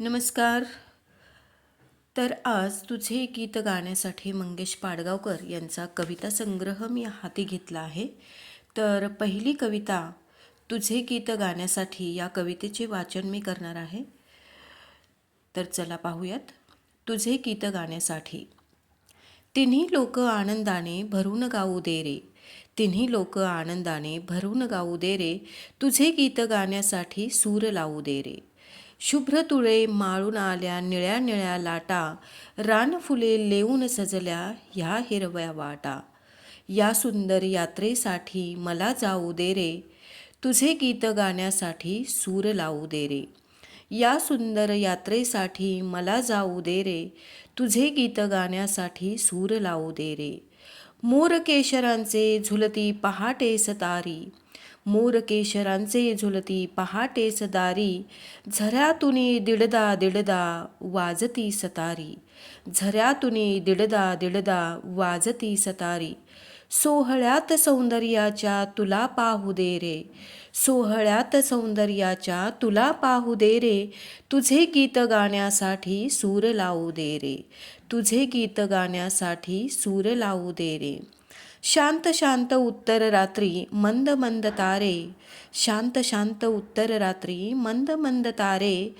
नमस्कार. तर आज तुझे गीत गाण्यासाठी मंगेश पाडगावकर यांचा कविता संग्रह मी हाती घेतला आहे. तर पहिली कविता तुझे गीत गाण्यासाठी या कवितेचे वाचन मी करणार आहे. तर चला पाहूयात. तुझे गीत गाण्यासाठी. तिन्ही लोक आनंदाने भरून गाऊ दे रे. तिन्ही लोक आनंदाने भरून गाऊ दे रे. तुझे गीत गाण्यासाठी सूर लावू दे रे. शुभ्र तुळे माळून आल्या निळ्या निळ्या लाटा रानफुले लेऊन सजल्या ह्या हिरव्या वाटा. या सुंदर यात्रेसाठी मला जाऊ दे रे तुझे गीत गाण्यासाठी सूर लावू दे रे. या सुंदर यात्रेसाठी मला जाऊ दे रे तुझे गीत गाण्यासाठी सूर लावू दे रे. मोर केशरांचे झुलती पहाटे सतारी मोरकेशरांचे झुलती पहाटेस दारी झऱ्यातुनी दिडदा दिडदा वाजती सतारी झऱ्यातुनी दिडदा दिडदा वाजती सतारी सोहळ्यात सौंदर्याच्या तुला पाहू दे रे सोहळ्यात सौंदर्याच्या तुला पाहू दे रे तुझे गीत गाण्यासाठी सूर लावू दे रे तुझे गीत गाण्यासाठी सूर लावू दे रे शांत शांत उत्तर रात्री मंद मंद तारे. शांत शांत उत्तर रात्री मंद मंद तारे.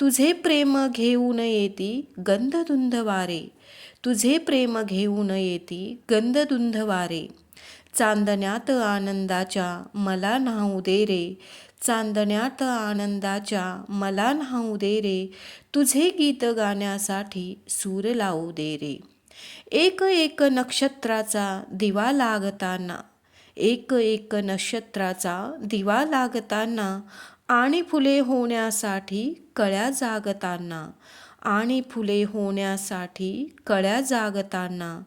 तुझे प्रेम घेऊन येती गंधदुंध वारे. तुझे प्रेम घेऊन येती गंधदुंध वारे. चांदण्यात आनंदाच्या मला न्हाऊ दे रे. चांदण्यात आनंदाच्या मला न्हाऊ दे रे. तुझे गीत गाण्यासाठी सूर लावू दे रे. एक एक नक्षत्राचा दिवा लागताना एक एक नक्षत्राचा दिवा लागताना आणि फुले होण्यासाठी कळ्या जागताना आणि फुले होण्यासाठी कळ्या जागताना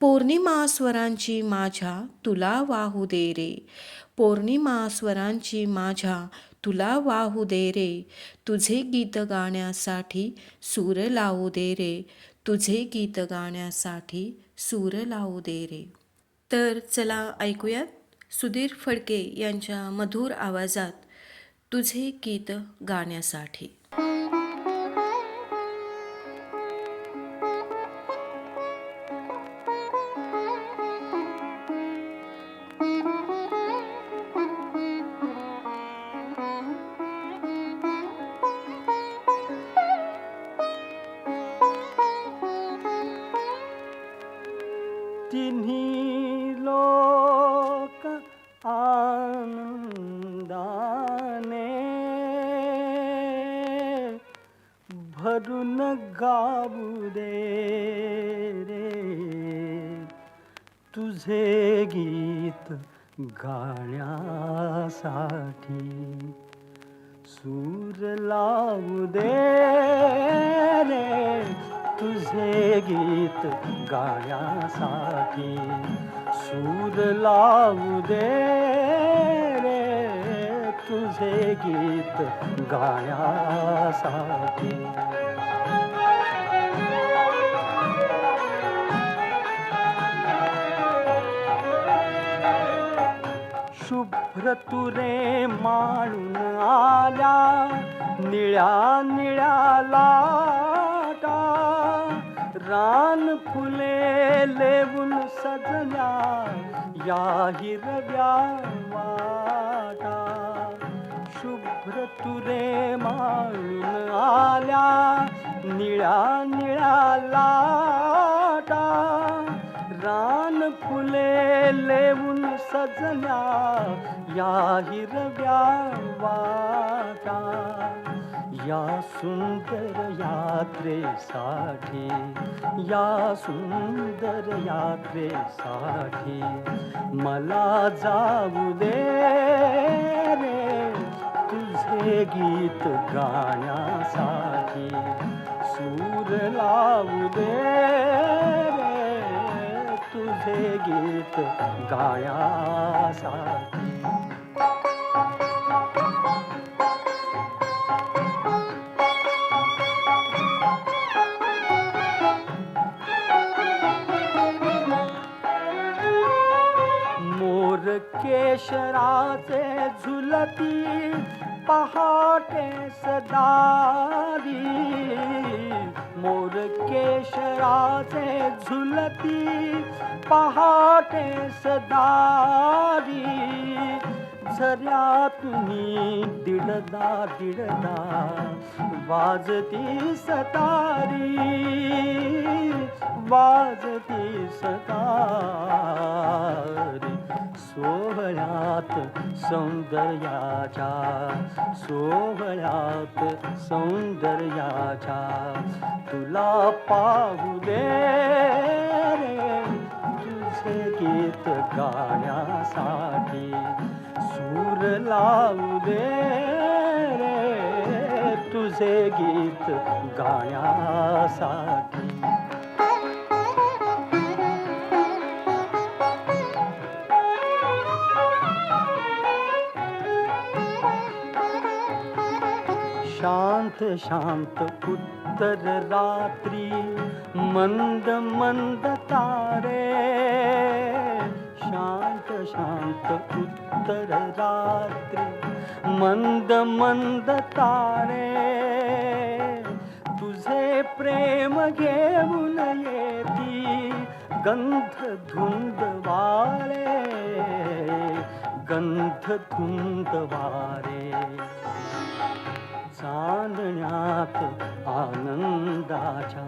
पौर्णिमा स्वरांची माझ्या तुला वाहू दे रे. पौर्णिमा स्वरांची माझ्या तुला वाहू दे रे. तुझे गीत गाण्यासाठी सूर लावू दे रे. तुझे गीत गाण्यासाठी सूर लावू दे रे. तर चला ऐकूयात सुधीर फडके यांच्या मधुर आवाजात तुझे गीत गाण्यासाठी. भरून गाऊ दे रे. तुझे गीत गाण्यासाठी सूर लावू दे रे. तुझे गीत गाण्यासाठी सूर लावू दे रे माझे गीत गाण्यासाठी. शुभ्र तुरे माळून आल्या निळ्या निळ्या लाटा. रान फुले लेवून सजल्या या हिरव्या वाटा. तुरे माळून आल्या निळ्या निळ्या लाटा. रान फुले लेवून सजल्या या हिरव्या वाटा. या सुंदर यात्रेसाठी या सुंदर यात्रेसाठी मला जाऊ दे. तुझे गीत गाण्यासाठी सूर लावू दे रे तुझे गीत गाण्यासाठी. केशराचे झुलती पहाटे सदारी मोर केशराचे झुलती पहाटे सदारी झऱ्या तुम्ही दिडदा दिडदा वाजती सतारी वाजती सतारी. सोहळ्यात सौंदर्याच्या सोहळ्यात सौंदर्याच्या तुला पाहू दे रे तुझे गीत गाण्यासाठी. सूर लावू दे रे तुझे गीत गाण्यासाठी. शांत शांत उत्तर रात्री मंद मंद तारे. शांत शांत उत्तर रात्री मंद मंद तारे. तुझे प्रेम घेऊन येती गंध धुंद वारे गंध धुंद वारे. चांदण्यात आनंदाच्या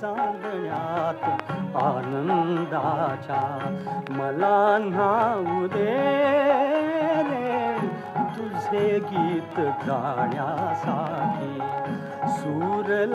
चांदण्यात आनंदाच्या मला नाव दे रे. तुझे गीत गाण्यासाठी सूर